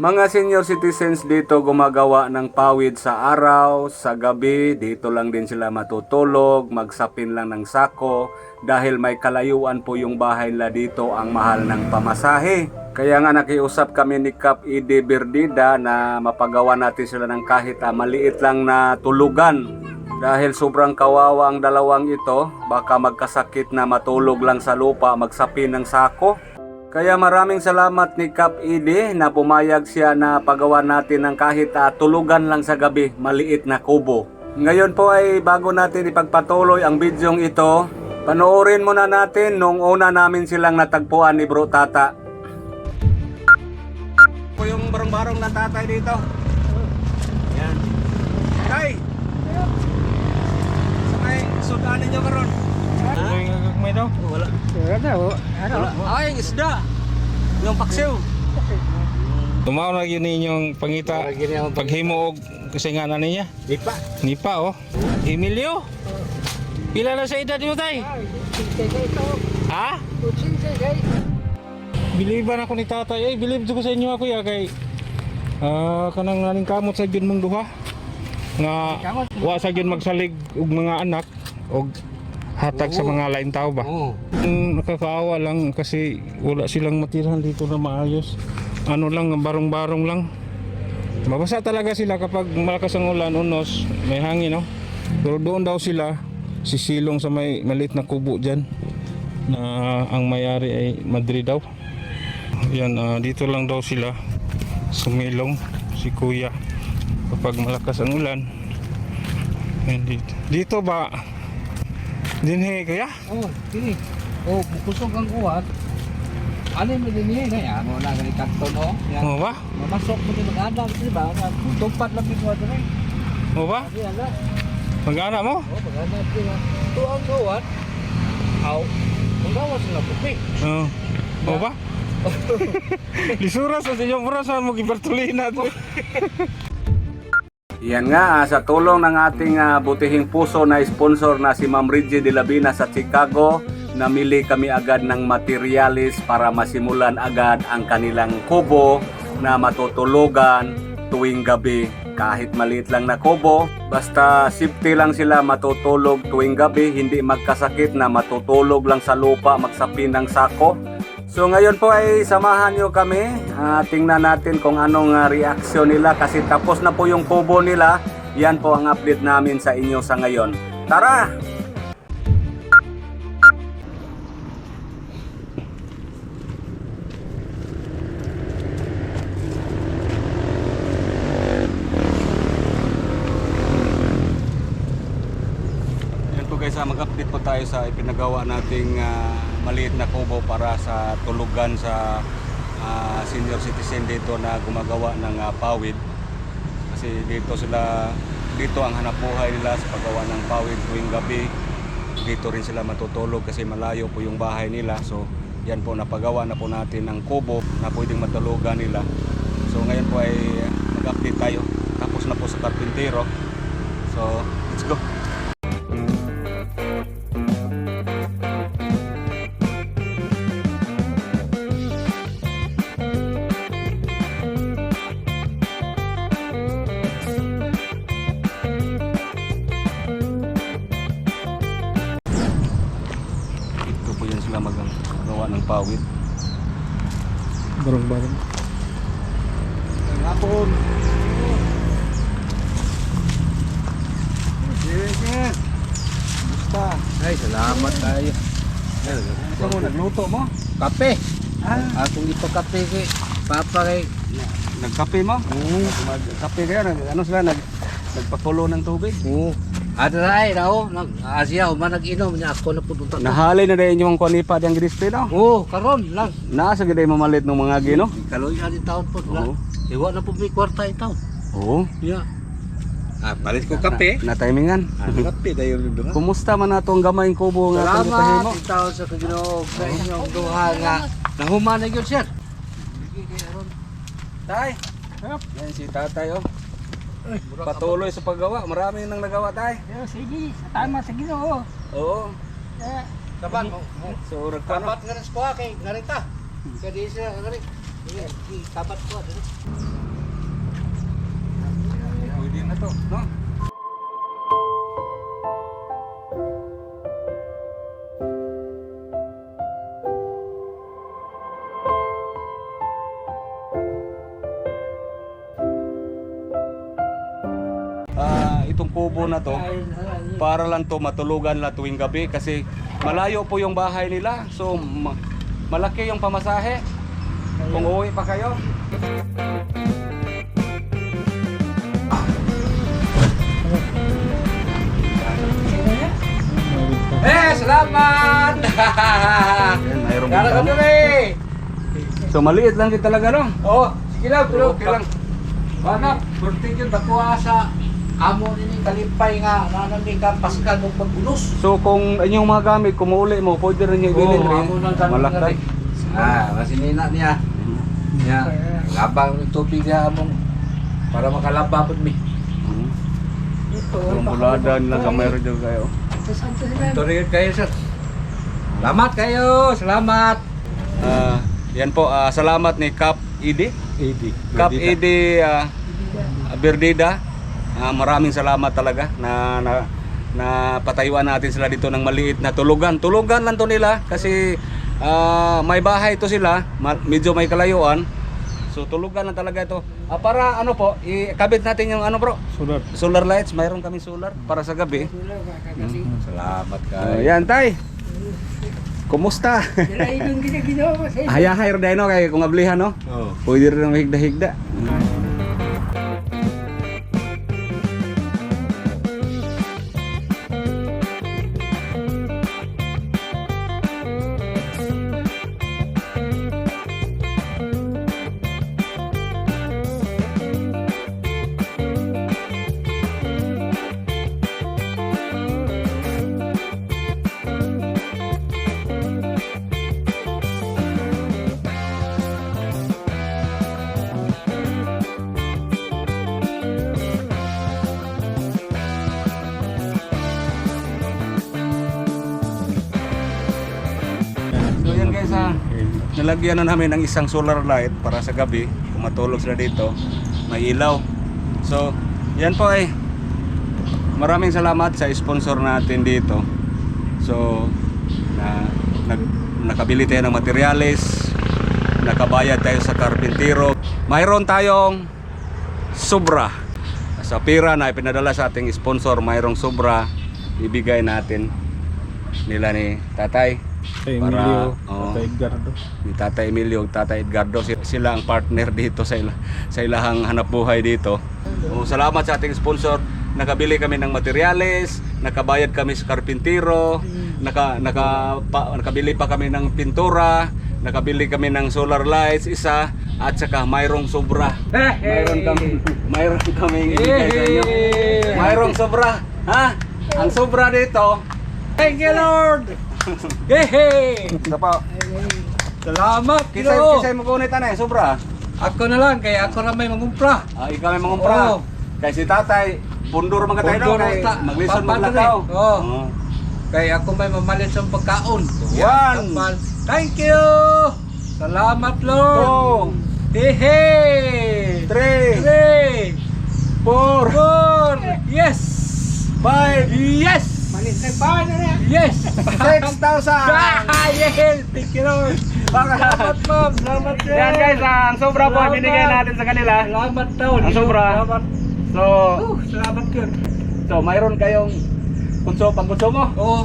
Mga senior citizens dito gumagawa ng pawid sa araw, sa gabi, dito lang din sila matutulog, magsapin lang ng sako dahil may kalayuan po yung bahay nila dito ang mahal ng pamasahe. Kaya nga nakiusap kami ni Kap Ide Berdida na mapagawa natin sila ng kahit ah, maliit lang na tulugan. Dahil sobrang kawawa ang dalawang ito, baka magkasakit na matulog lang sa lupa, magsapin ng sako. Kaya maraming salamat ni Kap Ide na pumayag siya na pagawa natin ng kahit ah, tulugan lang sa gabi, maliit na kubo. Ngayon po ay bago natin ipagpatuloy ang bidyong ito, panoorin muna natin nung una namin silang natagpuan ni Bro Tata. Po yung barong-barong ng tatay dito. Yan. Tay! Sa may sudanin nyo karon. May daw? Wala. Wala oh. ano? Wala. Ay, isda. Yung paksiw. Tumaw na yun ninyong pangita paghimo og kasi nga na niya. Di pa. Ni pa oh. Emilio. Pila na sa edad mo tay? Ha? Biliban ako ni tatay. Ay, believe ko sa inyo ako ya kay ah kanang naning kamot sa gyud mong duha. Nga wa sa gyud magsalig og mga anak og hatag sa mga lain tao ba? Oo. Nakakaawa lang kasi wala silang matirahan dito na maayos. Ano lang, barong-barong lang. Mabasa talaga sila kapag malakas ang ulan, unos, may hangin, no? Pero doon daw sila, sisilong sa may maliit na kubo dyan na ang mayari ay Madrid daw. Yan, ah, dito lang daw sila sumilong si kuya kapag malakas ang ulan. Yan, dito. dito ba? Dinhi kaya? Oh, kini. Oh, kusog ang kuwat. Ano mo din niya? Kaya mo na ganit kanton, oh. Yan. Mo ba? Mamasok mo din mag-adang, di ba? Tumpat lang doon eh. Mo ba? Mag-anak mo? Oh, mag-adang di ba? Ito ang kuwat. Aw. Ang gawas na puti. Oo. Mo ba? Lisuras sa inyong purasan mo gibertulina. Yan nga, ah, sa tulong ng ating ah, butihing puso na sponsor na si Ma'am Reggie De Labina sa Chicago, namili kami agad ng materialis para masimulan agad ang kanilang kubo na matutulugan tuwing gabi. Kahit maliit lang na kubo, basta safety lang sila matutulog tuwing gabi, hindi magkasakit na matutulog lang sa lupa, magsapin ng sako. So ngayon po ay samahan nyo kami. Ah, tingnan natin kung anong ah, reaksyon nila kasi tapos na po yung kubo nila. Yan po ang update namin sa inyo sa ngayon. Tara! Sa ipinagawa nating ah, maliit na kubo para sa tulugan sa ah, senior citizen dito na gumagawa ng ah, pawid. Kasi dito sila, dito ang hanap buhay nila sa paggawa ng pawid tuwing gabi. Dito rin sila matutulog kasi malayo po yung bahay nila. So yan po, napagawa na po natin ng kubo na pwedeng matulugan nila. So ngayon po ay mag-update tayo. Tapos na po sa karpintero. So, let's go. Magawa ng pawid. Barong-barong. Hapon. Basta. Ay, salamat tayo. Ito mo, nagluto mo? Kape. Ah. Akong ito kape kay Papa kay. Nagkape mo? Oo. Magkape kayo, nag, ano sila, nag, nagpakulo ng tubig. Oo. Ada ay raw nag Asia man nag-inom niya ako na putunta. Nahalay na dahil yung konipa diyang grispe, no? Oh, karon lang. Nasa ganda yung mamalit ng mga gino? Kaloy ani taon po Oo. Iwa na po may kwarta itaw. Oo. Yeah. Ah, palit ko Na, na timingan. kape dayo rin Kumusta man na itong gamayng kubo nga Salamat mo? itaw sa Ginoo sa inyong duha nga nahuman na gyud sir. Tay! Yan si tatay, oh. Patuloy sa paggawa, marami nang nagawa tayo. Yeah, sige, tama sa Ginoo. Oo. Yeah. Tapat mo. So, nagkano? Tapat nga rin sa kay Narita. Hmm. Kaya di siya nga rin. Tapat ko. Ano Pwede na to, no? Kubo na to para lang to matulugan la tuwing gabi kasi malayo po yung bahay nila. So ma- malaki yung pamasahe. Kung uuwi pa kayo. Eh, salamat! Kala ka! So maliit lang din talaga no? Oo, sige lang, tulog. Lang. Anak, birthday yun, bakuha sa amo nini kalipay nga, nanami ka paskal ng pagbulos. So kung inyong mga gamit, kung mauli mo, pwede rin yung ibilin rin. Malakay. Ah, masinina niya. Niya, labang ng tubig niya among para makalaba po mi. Mhm. Yung bulada nila kamay rin kayo. Tuloy kayo sir. Salamat kayo, salamat. Ah, yan po, ah, salamat ni Cap Idi. Edi. Cap Idi ah, Berdida. Ah, maraming salamat talaga na, na na patayuan natin sila dito ng maliit na tulugan. Tulugan lang to nila kasi ah, may bahay to sila, ma- medyo may kalayuan. So tulugan lang talaga ito. Ah, para ano po, ikabit natin yung ano bro, Sulat. solar lights. Mayroon kami solar para sa gabi. Salamat Oh, kayo. yan tay. Kumusta? Haya-hire dahil no kay kung ablihan no. Oh. Pwede rin ng higda-higda. Nalagyan na namin ng isang solar light para sa gabi, kung matulog sila dito, may ilaw. So, yan po eh. Maraming salamat sa sponsor natin dito. So, na, nag, nakabili tayo ng materyales, nakabayad tayo sa karpintero. Mayroon tayong sobra. Sa pira na ipinadala sa ating sponsor, mayroong sobra, ibigay natin nila ni tatay Para- Emilio, oo. Tatay Edgardo. ni Tata Emilio ug Tata Edgardo Si- sila ang partner dito sa ila, sa ilahang hanap buhay dito. O, salamat sa ating sponsor. Nakabili kami ng materyales, nakabayad kami sa karpintero, naka, naka, pa, nakabili pa kami ng pintura, nakabili kami ng solar lights isa at saka mayroong sobra. Mayroon kami, mayroon kaming ibigay sa inyo. Mayroong sobra. Ha? Ang sobra dito, Thank you Lord. Hey, isa pa. Salamat Kisay, Ginoo. kisay mo ano eh, sobra. Ako na lang kay ako na may mangumpra. Ah, ikaw may mangumpra. Oo. Kay si tatay, pundur mga tayo Pundur kay ta- maglison papadre. maglakaw. Oo. Oo. Kay ako may mamalit sa pagkaon. Yan. Kapal. Thank you. Salamat Lord. Two, Hey, hey. three, Three. four, Four. Yes. five, Yes. Yes. six thousand. Ah, yes. Thank you Lord. Salamat ma'am. Salamat sir. Yan guys, ah, ang sobra po Salamat. binigay natin sa kanila. Salamat daw. Ang sobra. Salamat. So, Oh, salamat yun. so mayroon kayong kunso pangkonsumo. Oo.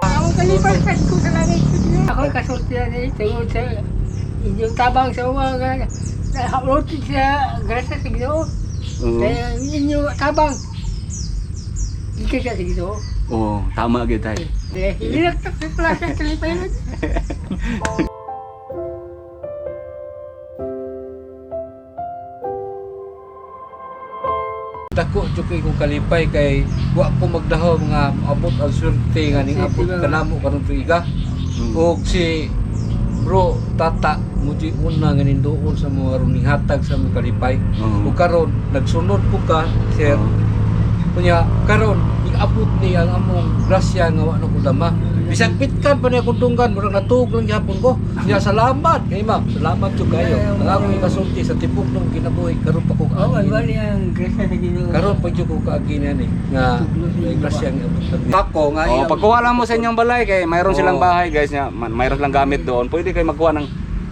Ako kalipan ko sa langit ko niya. Ako kasulti na rin tungkol sa inyong tabang sa mga na-upload sa grasa sa Ginoo. Oo. Kaya inyong tabang. Ika sa Ginoo. Oo, tama gid tay. Kaya hinilagtak sa klase sa kalipan. Dako jud kay kong kalipay kay wa ko magdahaw nga abot ang swerte nga ning abot kanamo karon tuiga. Mm. Og si bro tata muji una nga ninduol sa mga ron hatag sa mga kalipay. Oo. Ug karon nagsunod ko ka sir. Oo. Kunya karon iabot ni ang among grasya nga wa na ko dama. Bisag pitkan pa niya kung tunggan, murag natug lang gyapon ko. Nya salamat kay ma'am. Salamat jud kayo. Ang akong ikasulti sa tibok ng kinabuhi karon pa ko oh, bali ang grasa sa Ginoo. Karon pa jud ko kaagin ni nga grasya nga Ako nga Oh, pagkuha lang mo sa inyong balay kay mayroon silang Oo. bahay guys, nya, man- mayroon silang gamit doon. Pwede kayo magkuha ng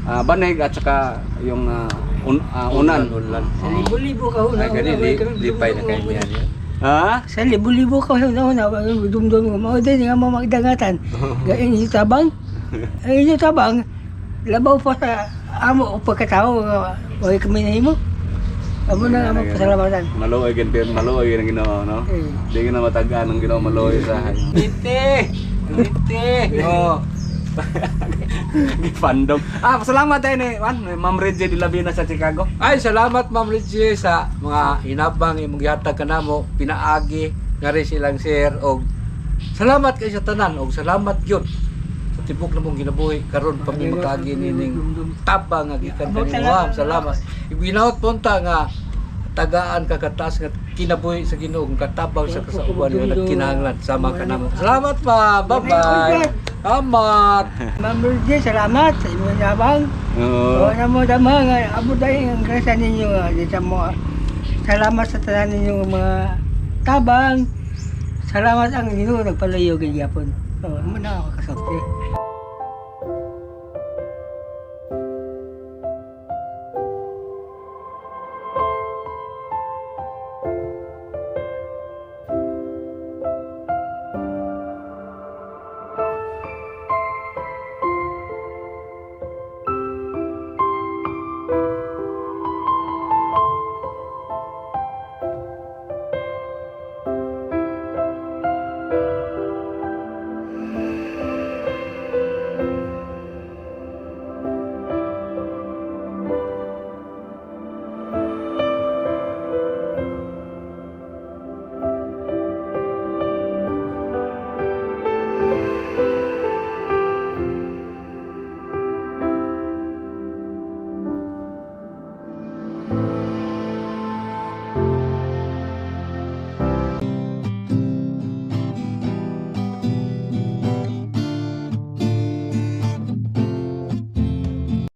ah, banig at saka yung ah, un- ah, unan. unan. Sa libo-libo ka una. Ay una, lipay na kay niya. Ha? Sa libo-libo ka una una. Dumdum ko. Mao din nga mo magdangatan. Gain yung tabang. Ay yung tabang. Labaw pa sa amo o pagkatao. Huwag kami nahimo. Amo na nga magpasalamatan. Maluoy gid maluoy gid ang Ginoo, no? Eh. Di ka na matagaan ng Ginoo maluoy sa Ngiti. Ngiti. Oh. Fandom. Ah, salamat tayo ni man, Ma'am Reggie de Labina sa Chicago. Ay, salamat Ma'am Reggie sa mga hinabang imong gihatag kanamo, pinaagi nga rin silang share og salamat kay sa tanan og salamat gyud sa tibok namong ginabuhi. Karon pa mi makaagi nining tabang nga gikan kanimo salamat. Ibinaot punta nga tagaan ka katas nga kinabuhi sa Ginoo kung katabang sa kasauban nga nagkinahanglan. Sama ka namo. Salamat pa bye bye salamat Ma'am Virgie, salamat sa inyong yabang. Oo. Oo na mo dama nga abot dahil ang grasa ninyo nga dito mo. Salamat sa tanan ninyong mga tabang. Salamat ang Ginoo nagpalayo kay gyapon. Oo, mo na ako kasulti.